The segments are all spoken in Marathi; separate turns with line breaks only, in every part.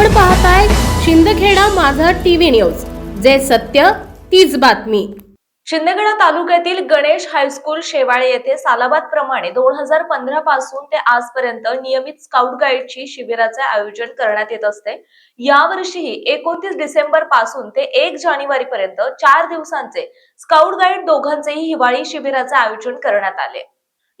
आपण पाहताय शिंदखेडा माझा टीव्ही न्यूज. जे सत्य तीच बातमी.
शिंदेगडा तालुक्यातील गणेश हायस्कूल शेवाळे येथे सालाबाद प्रमाणे दोन हजार पंधरा पासून ते आजपर्यंत नियमित स्काउट गाईडची शिबिराचे आयोजन करण्यात येत असते. यावर्षीही एकोणतीस डिसेंबरपासून ते एक जानेवारी पर्यंत चार दिवसांचे स्काउट गाईड दोघांचेही हिवाळी शिबिराचे आयोजन करण्यात आले.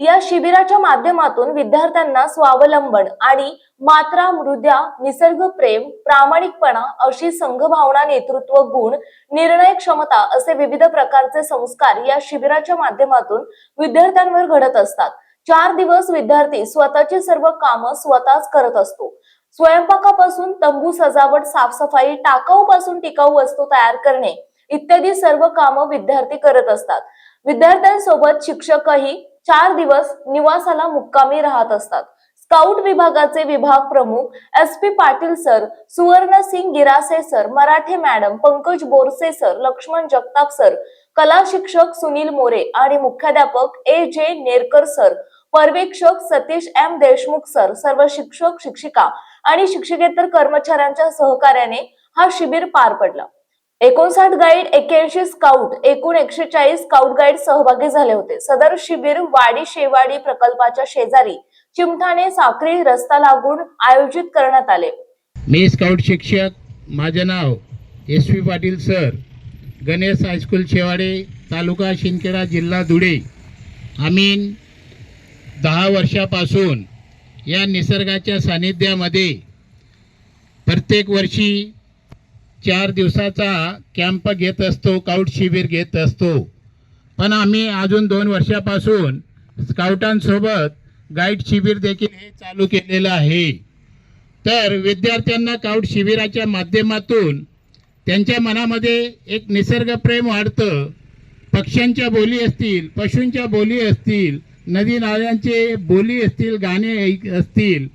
या शिबिराच्या माध्यमातून विद्यार्थ्यांना स्वावलंबन आणि मात्रा मृद्या निसर्ग प्रेम प्रामाणिकपणा अशी संघभावना नेतृत्व गुण निर्णय क्षमता असे विविध प्रकारचे संस्कार या शिबिराच्या माध्यमातून विद्यार्थ्यांवर घडत असतात. चार दिवस विद्यार्थी स्वतःची सर्व कामं स्वतःच करत असतो. स्वयंपाकापासून तंबू सजावट साफसफाई टाकाऊ पासून टिकाऊ वस्तू तयार करणे इत्यादी सर्व कामं विद्यार्थी करत असतात. विद्यार्थ्यांसोबत शिक्षकही चार दिवस निवासाला मुक्कामी राहत असतात. स्काउट विभागाचे विभाग प्रमुख S P Patil sir Suvarna Singh Girase sir Marathe madam Pankaj Borse sir Laxman Jagtap sir कला शिक्षक सुनील मोरे आणि मुख्याध्यापक ए जे नेरकर सर पर्यवेक्षक सतीश एम देशमुख सर सर्व शिक्षक शिक्षिका आणि शिक्षकेतर कर्मचाऱ्यांच्या सहकार्याने हा शिबिर पार पडला. एकोणसाठ गाईड एक्याऐंशी स्काउट एकूण एकशे चाळीस स्काउट गाईड सहभागी झाले होते. सदर शिबिर वाडी शेवाडी प्रकल्पाच्या शेजारी चिमठाणे साक्री रस्ता लागून आयोजित करण्यात आले.
मी स्काउट शिक्षक माझं नाव S P Patil sir Ganesh high school Shewade तालुका शिंदखेडा जिल्हा धुळे. आम्ही दहा वर्षापासून या निसर्गाच्या सानिध्यामध्ये प्रत्येक वर्षी चार दिवसाचा कॅम्प घेत असतो स्काउट शिबिर घेत असतो. पण आम्ही अजून दोन वर्षापासून स्काउटांसोबत गाईड शिबिर देखील हे चालू केलेलं आहे. तर विद्यार्थ्यांना काउट शिबिराच्या माध्यमातून त्यांच्या मनामध्ये एक निसर्गप्रेम वाढतं. पक्ष्यांच्या बोली असतील पशूंच्या बोली असतील नदी नाल्यांचे बोली असतील गाणे ऐक असतील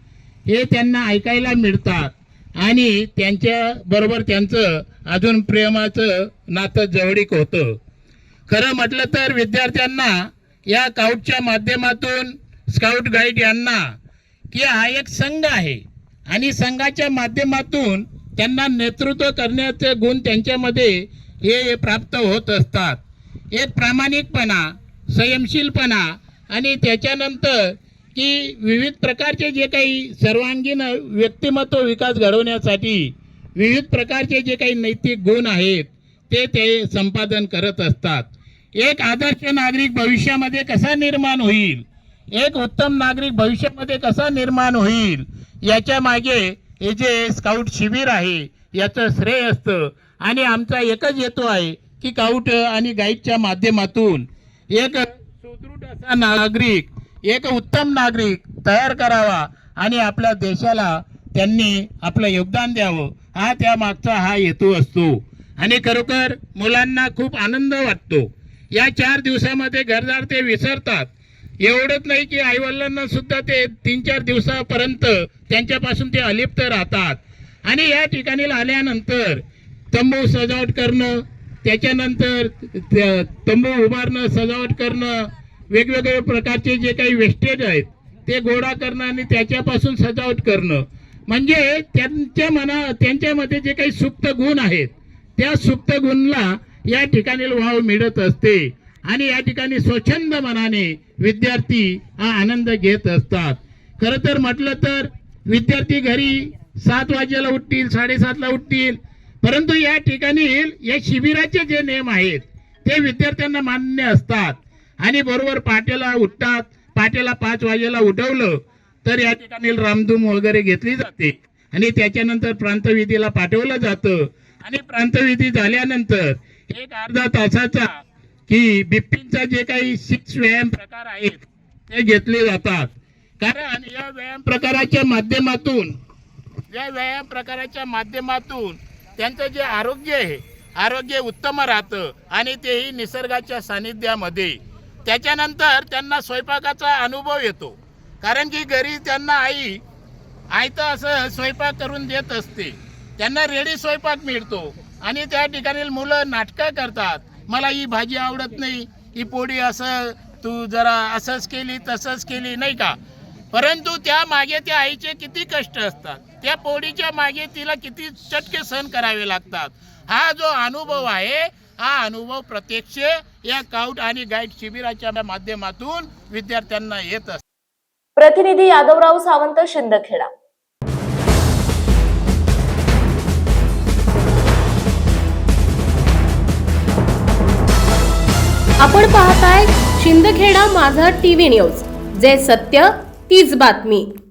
हे त्यांना ऐकायला मिळतात. आणि त्यांच्या बरोबर त्यांचं अजून प्रेमाचं नातं जवळीक होतं. खरं म्हटलं तर विद्यार्थ्यांना या काउटच्या माध्यमातून स्काउट गाईड यांना की हा एक संघ आहे. आणि संघाच्या माध्यमातून त्यांना नेतृत्व करण्याचे गुण त्यांच्यामध्ये हे प्राप्त होत असतात. एक प्रामाणिकपणा संयमशीलपणा आणि त्याच्यानंतर की विविध प्रकारचे जे काही सर्वांगीण व्यक्तिमत्व विकास घडवण्यासाठी विविध प्रकारचे जे काही नैतिक गुण आहेत ते ते संपादन करत असतात. एक आदर्श नागरिक भविष्यामध्ये कसा निर्माण होईल? एक उत्तम नागरिक भविष्यामध्ये कसा निर्माण होईल? याच्या मागे हे जे स्काउट शिबिर आहे याचं श्रेय असतं. आणि आमचा एकच हेतू आहे की काउट आणि गाईडच्या माध्यमातून एक सुदृढ असा नागरिक एक उत्तम नागरिक तयार करावा आणि आपल्या देशाला त्यांनी आपलं योगदान द्यावं. हा त्या मागचा हा हेतू असतो. आणि खरोखर मुलांना खूप आनंद वाटतो. या चार दिवसामध्ये घरदार ते विसरतात. एवढंच नाही की आईवडिलांना सुद्धा ते तीन चार दिवसापर्यंत त्यांच्यापासून ते अलिप्त राहतात. आणि या ठिकाणी आल्यानंतर तंबू सजावट करणं त्याच्यानंतर तंबू उभारणं सजावट करणं वेगवेगळ्या प्रकारचे जे काही वेस्टेज आहेत ते गोळा करणं आणि त्याच्यापासून सजावट करणं. म्हणजे त्यांच्या मना त्यांच्यामध्ये जे काही सुप्त गुण आहेत त्या सुप्त गुणला या ठिकाणी वाव मिळत असते. आणि या ठिकाणी स्वच्छंद मनाने विद्यार्थी हा आनंद घेत असतात. खरं तर म्हटलं तर विद्यार्थी घरी सात वाजेला उठतील साडेसातला उठतील. परंतु या ठिकाणी या शिबिराचे जे नियम आहेत ते विद्यार्थ्यांना मान्य असतात. आणि बरोबर पाट्याला उठतात पाट्याला पाच वाजेला उठवलं तर या ठिकाणी रामधूम वगैरे घेतली जाते. आणि त्याच्यानंतर प्रांतविधीला पाठवलं जातं. आणि प्रांतविधी झाल्यानंतर एक अर्धा तासाचा की बिपिनचा जे काही सिक्स व्यायाम प्रकार आहेत ते घेतले जातात. कारण या व्यायाम प्रकाराच्या माध्यमातून या व्यायाम प्रकाराच्या माध्यमातून त्यांचं जे आरोग्य आहे आरोग्य उत्तम राहतं आणि तेही निसर्गाच्या सानिध्यामध्ये. त्याच्यानंतर त्यांना स्वयंपाकाचा अनुभव येतो. कारण की घरी त्यांना आई आयतं असं स्वयंपाक करून देत असते. त्यांना रेडी स्वयंपाक मिळतो. आणि त्या ठिकाणी मुलं नाटकं करतात. मला ही भाजी आवडत नाही ही पोळी असं तू जरा असंच केली तसंच केली नाही का? परंतु त्या मागे त्या आईचे किती कष्ट असतात. त्या पोळीच्या मागे तिला किती चटके सहन करावे लागतात. हा जो अनुभव आहे हा अनुभव प्रत्यक्ष या काउट आणि गाईड शिबिराच्या माध्यमातून विद्यार्थ्यांना येत असतो.
प्रतिनिधी यादवराव सावंत शिंदखेडा.
आपण पाहताय शिंदखेडा माझा टीव्ही न्यूज जे सत्य तीच बातमी.